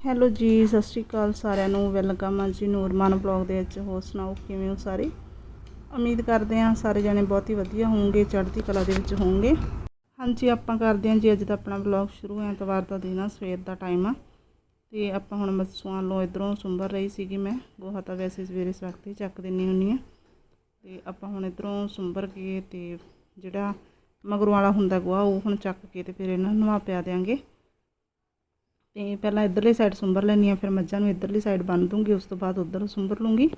Hello ਜੀ, ਸਤਿ ਸ਼੍ਰੀ ਅਕਾਲ ਸਾਰਿਆਂ ਨੂੰ। ਵੈਲਕਮ ਆ ਜੀ ਨੂਰਮਾਨ ਬਲੌਗ ਦੇ ਵਿੱਚ। ਹੋਰ ਸੁਣਾਓ, ਕਿਵੇਂ ਹੋ ਸਾਰੇ? ਉਮੀਦ ਕਰਦੇ ਹਾਂ ਸਾਰੇ ਜਣੇ ਬਹੁਤ ਹੀ ਵਧੀਆ ਹੋਣਗੇ, ਚੜ੍ਹਦੀ ਕਲਾ ਦੇ ਵਿੱਚ ਹੋਵੋਗੇ ਹਾਂਜੀ, ਆਪਾਂ ਕਰਦੇ ਹਾਂ ਜੀ ਅੱਜ ਦਾ ਆਪਣਾ ਬਲੌਗ ਸ਼ੁਰੂ। ਐਤਵਾਰ ਦਾ ਦਿਨ ਆ, ਸਵੇਰ ਦਾ ਟਾਈਮ ਆ। ਤੇ ਆਪਾਂ ਹੁਣ ਮਸੂਆਂ ਲੋ ਇਧਰੋਂ ਸੁੰਬਰ ਰਹੀ ਸੀਗੀ ਮੈਂ। ਗੋਹਾ ਤਾਂ ਵੈਸੇ ਸਵੇਰੇ ਸਵਖਤ ਹੀ ਚੱਕ ਦਿੰਨੀ ਹੁੰਨੀ ਆ ਤੇ ਆਪਾਂ ਹੁਣ ਇਧਰੋਂ ਸੁੰਬਰ ਕੇ ਤੇ ਜਿਹੜਾ ਮਗਰੋਂ ਵਾਲਾ ਹੁੰਦਾ ਗੋਹਾ, ਉਹ ਹੁਣ ਚੱਕ ਕੇ ਤੇ ਫਿਰ ਇਹਨਾਂ ਨੂੰ ਨਵਾ ਪਿਆ ਦਿਆਂਗੇ। ਤੇ ਪਹਿਲਾਂ ਇਧਰਲੀ ਸਾਈਡ ਸੁੰਬਰ ਲੈਣੀ ਆ ਫਿਰ ਮੱਝਾਂ ਨੂੰ ਇਧਰਲੀ ਸਾਈਡ ਬੰਨ ਦੂੰਗੀ, ਉਸ ਤੋਂ ਬਾਅਦ ਉਧਰ ਸੁੰਬਰ ਲੂੰਗੀ।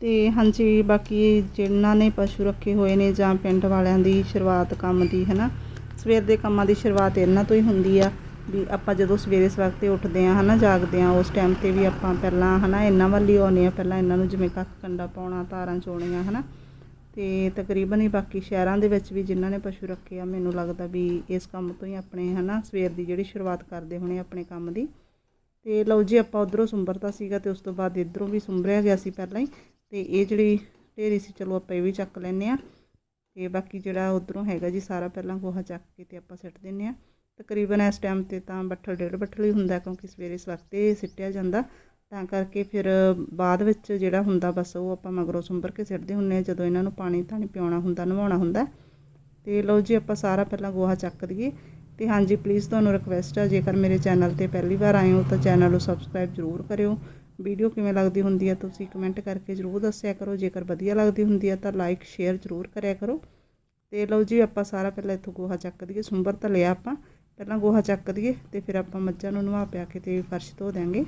ਤੇ ਹਾਂਜੀ, ਬਾਕੀ ਜਿਨ੍ਹਾਂ ਨੇ ਪਸ਼ੂ ਰੱਖੇ ਹੋਏ ਨੇ ਜਾਂ ਪਿੰਡ ਵਾਲਿਆਂ ਦੀ ਸ਼ੁਰੂਆਤ ਕੰਮ ਦੀ ਹੈ ਨਾ ਸਵੇਰ ਦੇ ਕੰਮਾਂ ਦੀ ਸ਼ੁਰੂਆਤ ਇਹਨਾਂ ਤੋਂ ਹੀ ਹੁੰਦੀ ਆ। ਵੀ ਆਪਾਂ ਜਦੋਂ ਸਵੇਰੇ ਸਵਖਤੇ ਉੱਠਦੇ ਆ ਹਨਾ, ਜਾਗਦੇ ਆ ਉਸ ਟਾਈਮ ਤੇ ਵੀ ਆਪਾਂ ਪਹਿਲਾਂ, ਹਨਾ ਇਹਨਾਂ ਵੱਲ ਹੀ ਆਉਂਦੇ ਆ ਪਹਿਲਾਂ ਇਹਨਾਂ ਨੂੰ ਜਿਵੇਂ ਕੱਖ ਕੰਡਾ ਪਾਉਣਾ, ਤਾਰਾਂ ਚੋਣੀਆਂ, ਹਨਾ। ਤੇ ਤਕਰੀਬਨ ਹੀ ਬਾਕੀ ਸ਼ਹਿਰਾਂ ਦੇ ਵਿੱਚ ਵੀ ਜਿਨ੍ਹਾਂ ਨੇ ਪਸ਼ੂ ਰੱਖੇ ਆ, ਮੈਨੂੰ ਲੱਗਦਾ ਵੀ ਇਸ ਕੰਮ ਤੋਂ ਹੀ ਆਪਣੇ, ਹਨਾ, ਸਵੇਰ ਦੀ ਜਿਹੜੀ ਸ਼ੁਰੂਆਤ ਕਰਦੇ ਹੋਣੇ ਆਪਣੇ ਕੰਮ ਦੀ। ਤੇ ਲਓ ਜੀ, ਆਪਾਂ ਉਧਰੋਂ ਸੁੰਬਰਤਾ ਸੀਗਾ ਤੇ ਉਸ ਤੋਂ ਬਾਅਦ ਇਧਰੋਂ ਵੀ ਸੁੰਬਰਿਆ ਗਿਆ ਸੀ ਪਹਿਲਾਂ ਹੀ। ਤੇ ਇਹ ਜਿਹੜੀ ਢੇਰੀ ਸੀ, ਚਲੋ ਆਪਾਂ ਇਹ ਵੀ ਚੱਕ ਲੈਨੇ ਆ ਤੇ ਬਾਕੀ ਜਿਹੜਾ ਉਧਰੋਂ ਹੈਗਾ ਜੀ, ਸਾਰਾ ਪਹਿਲਾਂ ਗੋਹਾ ਚੱਕ ਕੇ ਤੇ ਆਪਾਂ ਸਿੱਟ ਦਿੰਨੇ ਆ ਤਕਰੀਬਨ ਇਸ ਟਾਈਮ ਤੇ ਤਾਂ ਬੱਠਲ ਡੇਢ ਬੱਠਲ ਹੀ ਹੁੰਦਾ ਕਿਉਂਕਿ ਸਵੇਰੇ ਸਵਖਤੇ ਸਿੱਟਿਆ ਜਾਂਦਾ। ਤਾਂ ਕਰਕੇ ਫਿਰ ਬਾਅਦ ਵਿੱਚ ਜਿਹੜਾ ਹੁੰਦਾ ਬਸ ਉਹ ਆਪਾਂ ਮਗਰੋਂ ਸੁੰਬਰ ਕੇ ਸਿੱਟਦੇ ਹੁੰਨੇ ਆ ਜਦੋਂ ਇਹਨਾਂ ਨੂੰ ਪਾਣੀ ਧਾਣੀ ਪਿਉਣਾ ਹੁੰਦਾ, ਨਵਾਉਣਾ ਹੁੰਦਾ। ਤੇ ਲਓ ਜੀ ਆਪਾਂ ਸਾਰਾ ਪਹਿਲਾਂ ਗੋਹਾ ਚੱਕ ਦਈਏ। ਤੇ ਹਾਂਜੀ ਪਲੀਜ਼ ਤੁਹਾਨੂੰ ਰਿਕਵੈਸਟ ਆ, ਜੇਕਰ ਮੇਰੇ ਚੈਨਲ ਤੇ ਪਹਿਲੀ ਵਾਰ ਆਏ ਹੋ ਤਾਂ ਚੈਨਲ ਨੂੰ ਸਬਸਕ੍ਰਾਈਬ ਜ਼ਰੂਰ ਕਰਿਓ। ਵੀਡੀਓ ਕਿਵੇਂ ਲੱਗਦੀ ਹੁੰਦੀ ਹੈ ਤੁਸੀਂ ਕਮੈਂਟ ਕਰਕੇ ਜ਼ਰੂਰ ਦੱਸਿਆ ਕਰੋ, ਜੇਕਰ ਵਧੀਆ ਲੱਗਦੀ ਹੁੰਦੀ ਹੈ ਤਾਂ ਲਾਈਕ ਸ਼ੇਅਰ ਜ਼ਰੂਰ ਕਰਿਆ ਕਰੋ। ਤੇ ਲਓ ਜੀ ਆਪਾਂ ਸਾਰਾ ਪਹਿਲਾਂ ਇੱਥੋਂ ਗੋਹਾ ਚੱਕ ਦਈਏ, ਸੁੰਬਰ ਤਾਂ ਲਿਆ ਆਪਾਂ। ਪਹਿਲਾਂ ਗੋਹਾ ਚੱਕ ਦਈਏ ਤੇ ਫਿਰ ਆਪਾਂ ਮੱਝਾਂ ਨੂੰ ਨਵਾ ਪਿਆ ਕੇ ਤੇ ਫਰਸ਼ ਧੋ ਦਿਆਂਗੇ।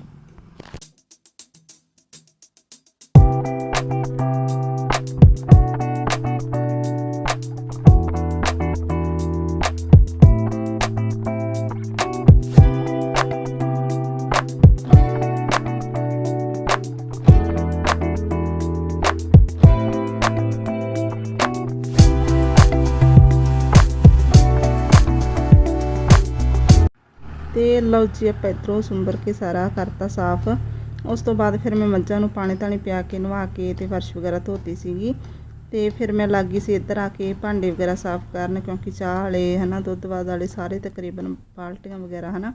ਲਓ ਜੀ ਆਪਾਂ ਇੱਧਰੋਂ ਸੁੰਬਰ ਕੇ ਸਾਰਾ ਕਰਤਾ ਸਾਫ਼। ਉਸ ਤੋਂ ਬਾਅਦ ਫਿਰ ਮੈਂ ਮੱਝਾਂ ਨੂੰ ਪਾਣੀ ਤਾਣੀ ਪਿਆ ਕੇ ਨਵਾ ਕੇ ਤੇ ਫਰਸ਼ ਵਗੈਰਾ ਧੋਤੀ ਸੀਗੀ। ਤੇ ਫਿਰ ਮੈਂ ਲੱਗੀ ਸੀ ਇੱਧਰ ਆ ਕੇ ਭਾਂਡੇ ਵਗੈਰਾ ਸਾਫ਼ ਕਰਨ, ਕਿਉਂਕਿ ਚਾਹ ਵਾਲੇ, ਹਨਾ, ਦੁੱਧ ਬਾਦ ਵਾਲੇ ਸਾਰੇ ਤਕਰੀਬਨ ਬਾਲਟੀਆਂ ਵਗੈਰਾ, ਹਨਾ,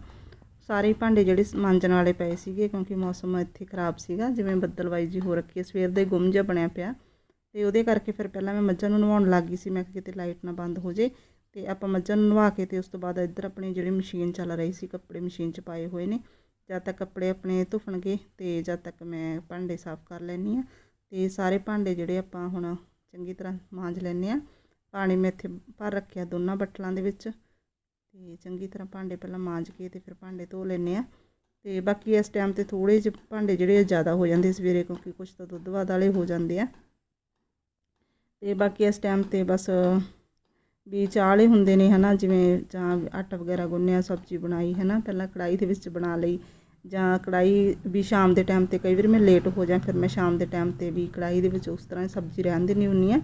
ਸਾਰੇ ਭਾਂਡੇ ਜਿਹੜੇ ਮਾਂਜਣ ਵਾਲੇ ਪਏ ਸੀਗੇ, ਕਿਉਂਕਿ ਮੌਸਮ ਇੱਥੇ ਖਰਾਬ ਸੀਗਾ। ਜਿਵੇਂ ਬੱਦਲਵਾਈ ਜੀ ਹੋ ਰੱਖੀ ਹੈ, ਸਵੇਰ ਦੇ ਗੁੰਮ ਜਿਹਾ ਬਣਿਆ ਪਿਆ। ਤੇ ਉਹਦੇ ਕਰਕੇ ਫਿਰ ਪਹਿਲਾਂ ਮੈਂ ਮੱਝਾਂ ਨੂੰ ਨਵਾਉਣ ਲੱਗ ਗਈ ਸੀ। ਮੈਂ ਕਿਹਾ ਕਿਤੇ ਲਾਈਟ ਨਾ ਬੰਦ ਹੋ ਜੇ। ਤੇ ਆਪਾਂ ਮੱਝਾਂ ਨੂੰ ਨਵਾ ਕੇ ਤੇ ਉਸ ਤੋਂ ਬਾਅਦ ਇੱਧਰ ਆਪਣੀ ਜਿਹੜੀ ਮਸ਼ੀਨ ਚੱਲ ਰਹੀ ਸੀ, ਕੱਪੜੇ ਮਸ਼ੀਨ 'ਚ ਪਾਏ ਹੋਏ ਨੇ। ਜਦ ਤੱਕ ਕੱਪੜੇ ਆਪਣੇ ਧੁਫਣਗੇ ਤੇ ਜਦ ਤੱਕ ਮੈਂ ਭਾਂਡੇ ਸਾਫ਼ ਕਰ ਲੈਣੀ ਆ ਤੇ ਸਾਰੇ ਭਾਂਡੇ ਜਿਹੜੇ ਆਪਾਂ ਹੁਣ ਚੰਗੀ ਤਰ੍ਹਾਂ ਮਾਂਜ ਲੈਣੇ ਆ ਪਾਣੀ ਮੈਂ ਇੱਥੇ ਭਰ ਰੱਖਿਆ ਦੋਨਾਂ ਬੱਠਲਾਂ ਦੇ ਵਿੱਚ। ਤੇ ਚੰਗੀ ਤਰ੍ਹਾਂ ਭਾਂਡੇ ਪਹਿਲਾਂ ਮਾਂਜ ਕੇ ਤੇ ਫਿਰ ਭਾਂਡੇ ਧੋ ਲੈਣੇ ਆ ਤੇ ਬਾਕੀ ਇਸ ਟਾਈਮ ਤੇ ਥੋੜੇ ਜਿਹੇ ਭਾਂਡੇ ਜਿਹੜੇ ਜ਼ਿਆਦਾ ਹੋ ਜਾਂਦੇ ਸਵੇਰੇ ਕਿਉਂਕਿ ਕੁਝ ਤਾਂ ਦੁੱਧ ਬਾਦ ਵਾਲੇ ਹੋ ਜਾਂਦੇ ਆ। ਤੇ ਬਾਕੀ ਇਸ ਟਾਈਮ ਤੇ ਬਸ ਵੀ ਚਾਲੇ ਹੁੰਦੇ ਨੇ ਹਨਾ, ਜਿਵੇਂ ਜਾਂ ਆਟਾ ਵਗੈਰਾ ਗੁੰਨਿਆ, ਸਬਜ਼ੀ ਬਣਾਈ ਹਨਾ, ਪਹਿਲਾਂ ਕੜਾਈ ਦੇ ਵਿੱਚ ਬਣਾ ਲਈ ਜਾਂ ਕੜਾਈ ਵੀ ਸ਼ਾਮ ਦੇ ਟਾਈਮ ਤੇ ਕਈ ਵਾਰ ਮੈਂ ਲੇਟ ਹੋ ਜਾਂ ਫਿਰ ਮੈਂ ਸ਼ਾਮ ਦੇ ਟਾਈਮ ਤੇ ਵੀ ਕੜਾਈ ਦੇ ਵਿੱਚ ਉਸ ਤਰ੍ਹਾਂ ਸਬਜ਼ੀ ਰਹਿਣ ਦਿੰਦੀ ਹੁੰਨੀ ਆ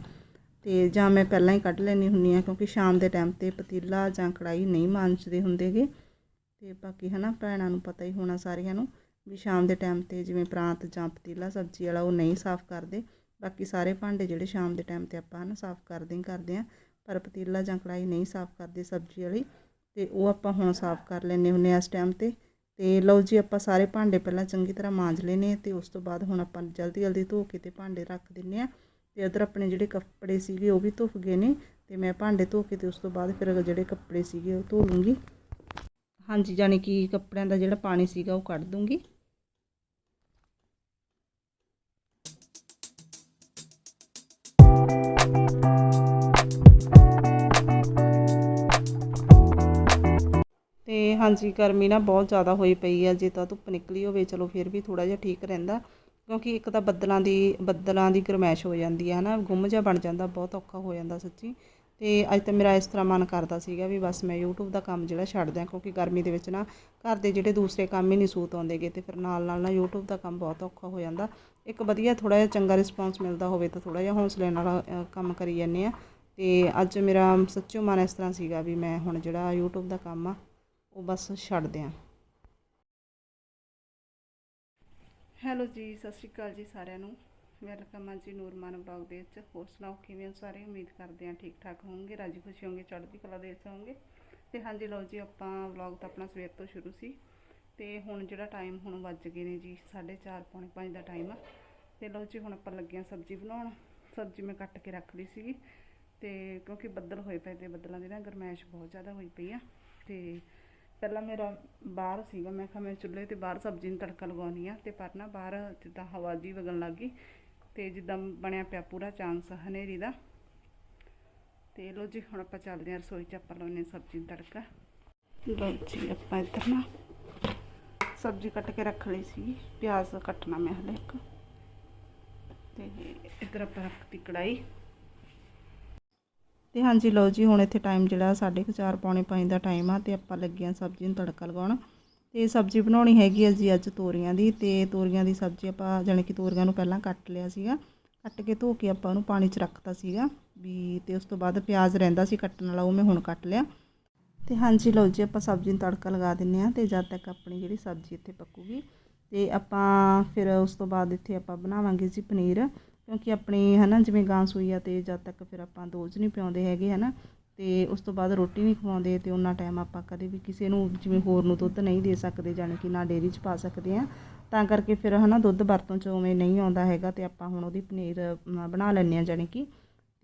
ਤੇ ਜਾਂ ਮੈਂ ਪਹਿਲਾਂ ਹੀ ਕੱਢ ਲੈਣੀ ਹੁੰਨੀ ਆ ਕਿਉਂਕਿ ਸ਼ਾਮ ਦੇ ਟਾਈਮ ਤੇ ਪਤੀਲਾ ਜਾਂ ਕੜਾਈ ਨਹੀਂ ਮਾਂਜਦੇ ਹੁੰਦੇਗੇ ਤੇ ਬਾਕੀ ਹਨਾ ਭੈਣਾਂ ਨੂੰ ਪਤਾ ਹੀ ਹੋਣਾ ਸਾਰਿਆਂ ਨੂੰ ਵੀ ਸ਼ਾਮ ਦੇ ਟਾਈਮ ਤੇ ਜਿਵੇਂ ਪ੍ਰਾਂਤ ਜਾਂ ਪਤੀਲਾ, ਸਬਜ਼ੀ ਵਾਲਾ ਉਹ ਨਹੀਂ ਸਾਫ਼ ਕਰਦੇ, ਬਾਕੀ ਸਾਰੇ ਭਾਂਡੇ ਜਿਹੜੇ ਸ਼ਾਮ ਦੇ ਟਾਈਮ ਤੇ ਆਪਾਂ ਹਨਾ ਸਾਫ਼ ਕਰਦੇ ਹੀ ਕਰਦੇ ਆ ਪਰ ਪਤੀਲਾ ਜਾਂ ਕੜਾਈ ਨਹੀਂ ਸਾਫ਼ ਕਰਦੇ ਸਬਜ਼ੀ ਵਾਲੀ, ਤੇ ਉਹ ਆਪਾਂ ਹੁਣ ਸਾਫ਼ ਕਰ ਲੈਨੇ ਹੁੰਨੇ ਆ ਇਸ ਟਾਈਮ ਤੇ। ਤੇ ਲਓ ਜੀ, ਆਪਾਂ ਸਾਰੇ ਭਾਂਡੇ ਪਹਿਲਾਂ ਚੰਗੀ ਤਰ੍ਹਾਂ ਮਾਂਜ ਲੈਨੇ ਤੇ ਉਸ ਤੋਂ ਬਾਅਦ ਹੁਣ ਆਪਾਂ ਜਲਦੀ ਜਲਦੀ ਧੋ ਕੇ ਤੇ ਭਾਂਡੇ ਰੱਖ ਦਿੰਨੇ ਆ ਤੇ ਉਧਰ ਆਪਣੇ ਜਿਹੜੇ ਕੱਪੜੇ ਸੀਗੇ ਉਹ ਵੀ ਧੁੱਪ ਗਏ ਨੇ, ਤੇ ਮੈਂ ਭਾਂਡੇ ਧੋ ਕੇ ਤੇ ਉਸ ਤੋਂ ਬਾਅਦ ਫਿਰ ਜਿਹੜੇ ਕੱਪੜੇ ਸੀਗੇ ਉਹ ਧੋ ਲੂੰਗੀ। ਹਾਂਜੀ ਜਾਨੀ ਕਿ ਕੱਪੜਿਆਂ ਦਾ ਜਿਹੜਾ ਪਾਣੀ ਸੀਗਾ ਉਹ ਕੱਢ ਦੂੰਗੀ। ਹਾਂਜੀ, ਗਰਮੀ ਨਾ ਬਹੁਤ ਜ਼ਿਆਦਾ ਹੋਈ ਪਈ ਆ, ਜੇ ਤਾਂ ਧੁੱਪ ਨਿਕਲੀ ਹੋਵੇ, ਚਲੋ ਫਿਰ ਵੀ ਥੋੜਾ ਜਿਹਾ ਠੀਕ ਰਹਿੰਦਾ, ਕਿਉਂਕਿ ਇੱਕ ਤਾਂ ਬੱਦਲਾਂ ਦੀ ਬੱਦਲਾਂ ਦੀ ਗਰਮੈਸ਼ ਹੋ ਜਾਂਦੀ ਹੈ ਹਨਾ, ਗੁੰਮ ਜਿਹਾ ਬਣ ਜਾਂਦਾ, ਬਹੁਤ ਔਖਾ ਹੋ ਜਾਂਦਾ ਸੱਚੀ। ਤੇ ਅੱਜ ਤਾਂ ਮੇਰਾ ਇਸ ਤਰ੍ਹਾਂ ਮਨ ਕਰਦਾ ਸੀਗਾ ਵੀ ਬਸ ਮੈਂ YouTube ਦਾ ਕੰਮ ਜਿਹੜਾ ਛੱਡ ਦਿਆਂ, ਕਿਉਂਕਿ ਗਰਮੀ ਦੇ ਵਿੱਚ ਨਾ ਘਰ ਦੇ ਜਿਹੜੇ ਦੂਸਰੇ ਕੰਮ ਹੀ ਨਹੀਂ ਸੂਤ ਆਉਂਦੇਗੇ ਤੇ ਫਿਰ ਨਾਲ ਨਾਲ ਨਾ YouTube ਦਾ ਕੰਮ ਬਹੁਤ ਔਖਾ ਹੋ ਜਾਂਦਾ। ਇੱਕ ਵਧੀਆ ਥੋੜਾ ਜਿਹਾ ਚੰਗਾ ਰਿਸਪੌਂਸ ਮਿਲਦਾ ਹੋਵੇ ਤਾਂ ਥੋੜਾ ਜਿਹਾ ਹੌਸਲੇ ਨਾਲ ਕੰਮ ਕਰੀ ਜਾਂਦੇ ਆ। ਤੇ ਅੱਜ ਮੇਰਾ ਸੱਚੋ ਮਨ ਇਸ ਤਰ੍ਹਾਂ ਸੀਗਾ ਵੀ ਮੈਂ ਹੁਣ ਜਿਹੜਾ YouTube ਦਾ ਕੰਮ ਆ ਉਹ ਬਸ ਛੱਡਦੇ ਦਿਆਂ ਹੈਲੋ ਜੀ, ਸਤਿ ਸ਼੍ਰੀ ਅਕਾਲ ਜੀ ਸਾਰਿਆਂ ਨੂੰ। ਵੈਲਕਮ ਆ ਜੀ ਨੂਰਮਾਨ ਬਲੌਗ ਦੇ ਵਿੱਚ। ਹੋਰ ਸੁਣਾਓ, ਕਿਵੇਂ ਹੋ ਸਾਰੇ? ਉਮੀਦ ਕਰਦੇ ਹਾਂ ਠੀਕ ਠਾਕ ਹੋਵੋਗੇ, ਰਾਜੀ ਖੁਸ਼ੀ ਹੋਵੋਗੇ, ਚੜ੍ਹਦੀ ਕਲਾ ਦੇ ਵਿੱਚ ਹੋਵੋਗੇ। ਤੇ ਹਾਂਜੀ ਲਓ ਜੀ, ਆਪਾਂ ਵਲੌਗ ਤਾਂ ਆਪਣਾ ਸਵੇਰ ਤੋਂ ਸ਼ੁਰੂ ਸੀ। ਤੇ ਹੁਣ ਜਿਹੜਾ ਟਾਈਮ ਹੁਣ ਵੱਜ ਗਏ ਨੇ ਜੀ 4:30 ਪੌਣੇ 5 ਦਾ ਟਾਈਮ ਆ। ਤੇ ਲਓ ਜੀ, ਹੁਣ ਆਪਾਂ ਲੱਗੇ ਹਾਂ ਸਬਜ਼ੀ ਬਣਾਉਣ। ਸਬਜ਼ੀ ਮੈਂ ਕੱਟ ਕੇ ਰੱਖ ਲਈ ਸੀਗੀ। ਤੇ ਕਿਉਂਕਿ ਬੱਦਲ ਹੋਏ ਪਏ ਤੇ ਬੱਦਲਾਂ ਦੇ ਨਾ ਗਰਮੈਸ਼ ਬਹੁਤ ਜ਼ਿਆਦਾ ਹੋਈ ਪਈ ਆ। ਤੇ ਪਹਿਲਾਂ ਮੇਰਾ ਬਾਹਰ ਸੀਗਾ, ਮੈਂ ਕਿਹਾ ਮੈਂ ਚੁੱਲ੍ਹੇ ਤੇ ਬਾਹਰ ਸਬਜ਼ੀ ਨੂੰ ਤੜਕਾ ਲਗਾਉਣੀ ਆ ਤੇ ਪਰ ਨਾ ਬਾਹਰ ਜਿੱਦਾਂ ਹਵਾ ਜੀ ਵਗਣ ਲੱਗ ਗਈ ਤੇ ਜਿੱਦਾਂ ਬਣਿਆ ਪਿਆ ਪੂਰਾ ਚਾਂਸ ਹਨੇਰੀ ਦਾ। ਤੇ ਲੋ ਜੀ, ਹੁਣ ਆਪਾਂ ਚੱਲਦੇ ਹਾਂ ਰਸੋਈ 'ਚ, ਆਪਾਂ ਲਾਉਣੇ ਸਬਜ਼ੀ ਨੂੰ ਤੜਕਾ। ਲੋ ਜੀ, ਆਪਾਂ ਇੱਧਰ ਨਾ ਸਬਜ਼ੀ ਕੱਟ ਕੇ ਰੱਖ ਲਈ ਸੀ, ਪਿਆਜ਼ ਕੱਟਣਾ ਮੈਂ ਹਲੇ ਇੱਕ। ਤੇ ਇੱਧਰ ਆਪਾਂ ਰੱਖਤੀ ਕੜਾਈ ਤੇ ਹਾਂਜੀ ਲਓ ਜੀ, ਹੁਣ ਇੱਥੇ ਟਾਈਮ ਜਿਹੜਾ 4:30 ਪੌਣੇ 5 ਦਾ ਟਾਈਮ ਆ ਤੇ ਆਪਾਂ ਲੱਗੇ ਆ ਸਬਜ਼ੀ ਨੂੰ ਤੜਕਾ ਲਗਾਉਣ। ਤੇ ਸਬਜ਼ੀ ਬਣਾਉਣੀ ਹੈਗੀ ਆ ਜੀ ਅੱਜ ਤੋਰੀਆਂ ਦੀ, ਤੇ ਤੋਰੀਆਂ ਦੀ ਸਬਜ਼ੀ ਆਪਾਂ ਜਾਣੀ ਕਿ ਤੋਰੀਆਂ ਨੂੰ ਪਹਿਲਾਂ ਕੱਟ ਲਿਆ ਸੀਗਾ। ਕੱਟ ਕੇ ਧੋ ਕੇ ਆਪਾਂ ਉਹਨੂੰ ਪਾਣੀ 'ਚ ਰੱਖਤਾ ਸੀਗਾ ਵੀ ਤੇ ਉਸ ਤੋਂ ਬਾਅਦ ਪਿਆਜ਼ ਰਹਿੰਦਾ ਸੀ ਕੱਟਣ ਵਾਲਾ, ਉਹ ਮੈਂ ਹੁਣ ਕੱਟ ਲਿਆ। ਤੇ ਹਾਂਜੀ ਲਓ ਜੀ, ਆਪਾਂ ਸਬਜ਼ੀ ਨੂੰ ਤੜਕਾ ਲਗਾ ਦਿੰਨੇ ਆ ਤੇ ਜਦ ਤੱਕ ਆਪਣੀ ਜਿਹੜੀ ਸਬਜ਼ੀ ਇੱਥੇ ਪੱਕੂਗੀ ਤੇ ਆਪਾਂ ਫਿਰ ਉਸ ਤੋਂ ਬਾਅਦ ਇੱਥੇ ਆਪਾਂ ਬਣਾਵਾਂਗੇ ਜੀ ਪਨੀਰ। ਕਿਉਂਕਿ ਆਪਣੀ, ਹਨਾ, ਜਿਵੇਂ ਗਾਂ ਸੂਈ ਆ ਤੇ ਜਦ ਤੱਕ ਫਿਰ ਆਪਾਂ ਦੋਜ ਨਹੀਂ ਪਿਆਉਂਦੇ ਹੈਗੇ, ਹਨਾ, ਤੇ ਉਸ ਤੋਂ ਬਾਅਦ ਰੋਟੀ ਨਹੀਂ ਖਵਾਉਂਦੇ ਤੇ ਉਹਨਾਂ ਟਾਈਮ ਆਪਾਂ ਕਦੇ ਵੀ ਕਿਸੇ ਨੂੰ ਜਿਵੇਂ ਹੋਰ ਨੂੰ ਦੁੱਧ ਨਹੀਂ ਦੇ ਸਕਦੇ, ਜਾਣੀ ਕਿ ਨਾ ਡੇਅਰੀ 'ਚ ਪਾ ਸਕਦੇ ਆ, ਤਾਂ ਕਰਕੇ ਫਿਰ, ਹਨਾ, ਦੁੱਧ ਵਰਤੋਂ 'ਚ ਉਵੇਂ ਨਹੀਂ ਆਉਂਦਾ ਹੈਗਾ ਤੇ ਆਪਾਂ ਹੁਣ ਉਹਦੀ ਪਨੀਰ ਬਣਾ ਲੈਂਦੇ ਆ, ਜਾਣੀ ਕਿ,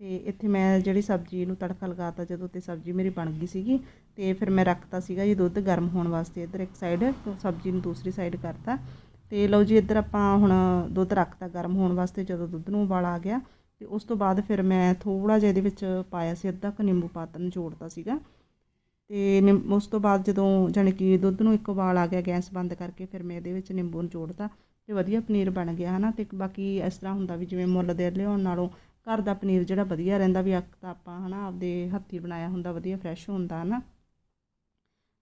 ਤੇ ਇੱਥੇ ਮੈਂ ਜਿਹੜੀ ਸਬਜ਼ੀ ਨੂੰ ਤੜਕਾ ਲਗਾਤਾ ਜਦੋਂ ਤੇ ਸਬਜ਼ੀ ਮੇਰੀ ਬਣ ਗਈ ਸੀਗੀ, ਤੇ ਫਿਰ ਮੈਂ ਰੱਖਤਾ ਸੀਗਾ ਜੀ ਦੁੱਧ ਗਰਮ ਹੋਣ ਵਾਸਤੇ ਇੱਧਰ ਇੱਕ ਸਾਈਡ ਸਬਜ਼ੀ ਨੂੰ ਦੂਸਰੀ ਸਾਈਡ ਕਰਤਾ ਤੇ ਲਓ ਜੀ, ਇੱਧਰ ਆਪਾਂ ਹੁਣ ਦੁੱਧ ਰੱਖਤਾ ਗਰਮ ਹੋਣ ਵਾਸਤੇ, ਜਦੋਂ ਦੁੱਧ ਨੂੰ ਉਬਾਲ ਆ ਗਿਆ। ਤੇ ਉਸ ਤੋਂ ਬਾਅਦ ਫਿਰ ਮੈਂ ਥੋੜਾ ਜਿਹਾ ਇਹਦੇ ਵਿੱਚ ਪਾਇਆ ਸੀ ਅੱਧਾ ਕੁ ਨਿੰਬੂ ਪਾਤਾ ਨਿਚੋੜਤਾ ਸੀਗਾ। ਤੇ ਨਿੰਮ- ਉਸ ਤੋਂ ਬਾਅਦ ਜਦੋਂ ਜਾਣੀ ਕਿ ਦੁੱਧ ਨੂੰ ਇੱਕ ਉਬਾਲ ਆ ਗਿਆ ਗੈਸ ਬੰਦ ਕਰਕੇ, ਫਿਰ ਮੈਂ ਇਹਦੇ ਵਿੱਚ ਨਿੰਬੂ ਨਿਚੋੜਤਾ। ਤੇ ਵਧੀਆ ਪਨੀਰ ਬਣ ਗਿਆ, ਹਨਾ? ਤੇ ਬਾਕੀ ਇਸ ਤਰ੍ਹਾਂ ਹੁੰਦਾ ਵੀ ਜਿਵੇਂ ਮੁੱਲ ਦੇ ਲਿਆਉਣ ਨਾਲੋਂ ਘਰ ਦਾ ਪਨੀਰ ਜਿਹੜਾ ਵਧੀਆ ਰਹਿੰਦਾ ਵੀ ਅੱਖ ਤਾਂ ਆਪਾਂ, ਹਨਾ? ਆਪਦੇ ਹੱਥੀ ਬਣਾਇਆ ਹੁੰਦਾ, ਵਧੀਆ ਫਰੈਸ਼ ਹੁੰਦਾ, ਹਨਾ?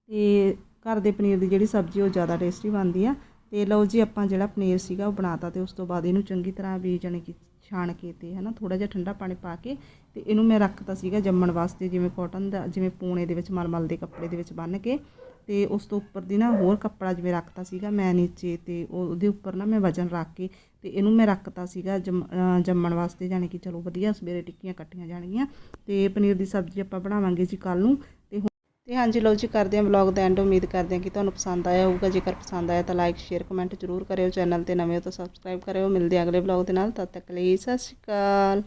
ਤੇ ਘਰ ਦੇ ਪਨੀਰ ਦੀ ਜਿਹੜੀ ਸਬਜ਼ੀ ਉਹ ਜ਼ਿਆਦਾ ਟੇਸਟੀ ਬਣਦੀ ਆ। ਤੇ ਲਓ ਜੀ, ਆਪਾਂ ਜਿਹੜਾ ਪਨੀਰ ਸੀਗਾ ਉਹ ਬਣਾਤਾ ਤੇ ਉਸ ਤੋਂ ਬਾਅਦ ਇਹਨੂੰ ਚੰਗੀ ਤਰ੍ਹਾਂ ਵੀ ਜਾਣੀ ਕਿ ਛਾਣ ਕੇ ਤੇ ਹਨਾ ਥੋੜਾ ਜਿਹਾ ਠੰਡਾ ਪਾਣੀ ਪਾ ਕੇ ਤੇ ਇਹਨੂੰ ਮੈਂ ਰੱਖਤਾ ਸੀਗਾ ਜੰਮਣ ਵਾਸਤੇ, ਜਿਵੇਂ ਕਾਟਨ ਦਾ, ਜਿਵੇਂ ਪੂਣੇ ਦੇ ਵਿੱਚ ਮਲਮਲ ਦੇ ਕੱਪੜੇ ਦੇ ਵਿੱਚ ਬੰਨ੍ਹ ਕੇ ਤੇ ਉਸ ਤੋਂ ਉੱਪਰ ਦੀ ਨਾ ਹੋਰ ਕੱਪੜਾ ਜਿਵੇਂ ਰੱਖਤਾ ਸੀਗਾ ਮੈਂ ਨੀਚੇ ਤੇ ਉਹ- ਉਹਦੇ ਉੱਪਰ ਨਾ ਮੈਂ ਵਜਨ ਰੱਖ ਕੇ ਤੇ ਇਹਨੂੰ ਮੈਂ ਰੱਖਤਾ ਸੀਗਾ ਜੰਮ- ਜੰਮਣ ਵਾਸਤੇ ਜਾਣੀ ਕਿ ਚਲੋ ਵਧੀਆ ਸਵੇਰੇ ਟਿੱਕੀਆਂ ਕੱਟੀਆਂ ਜਾਣਗੀਆਂ ਤੇ ਪਨੀਰ ਦੀ ਸਬਜ਼ੀ ਆਪਾਂ ਬਣਾਵਾਂਗੇ ਜੀ ਕੱਲ ਨੂੰ ਤੇ ਤੇ ਹਾਂਜੀ ਲਓ ਜੀ, ਕਰਦੇ ਹਾਂ ਵਲੌਗ ਦਾ ਐਂਡ ਉਮੀਦ ਕਰਦੇ ਹਾਂ ਕਿ ਤੁਹਾਨੂੰ ਪਸੰਦ ਆਇਆ ਹੋਊਗਾ। ਜੇਕਰ ਪਸੰਦ ਆਇਆ ਤਾਂ ਲਾਈਕ ਸ਼ੇਅਰ ਕਮੈਂਟ ਜ਼ਰੂਰ ਕਰਿਓ। ਚੈਨਲ ਤੇ ਨਵੇਂ ਹੋ ਤਾਂ ਸਬਸਕ੍ਰਾਈਬ ਕਰਿਓ। ਮਿਲਦੇ ਹਾਂ ਅਗਲੇ ਵਲੌਗ ਦੇ ਨਾਲ। ਤਦ ਤੱਕ ਲਈ ਸਤਿ ਸ਼੍ਰੀ ਅਕਾਲ।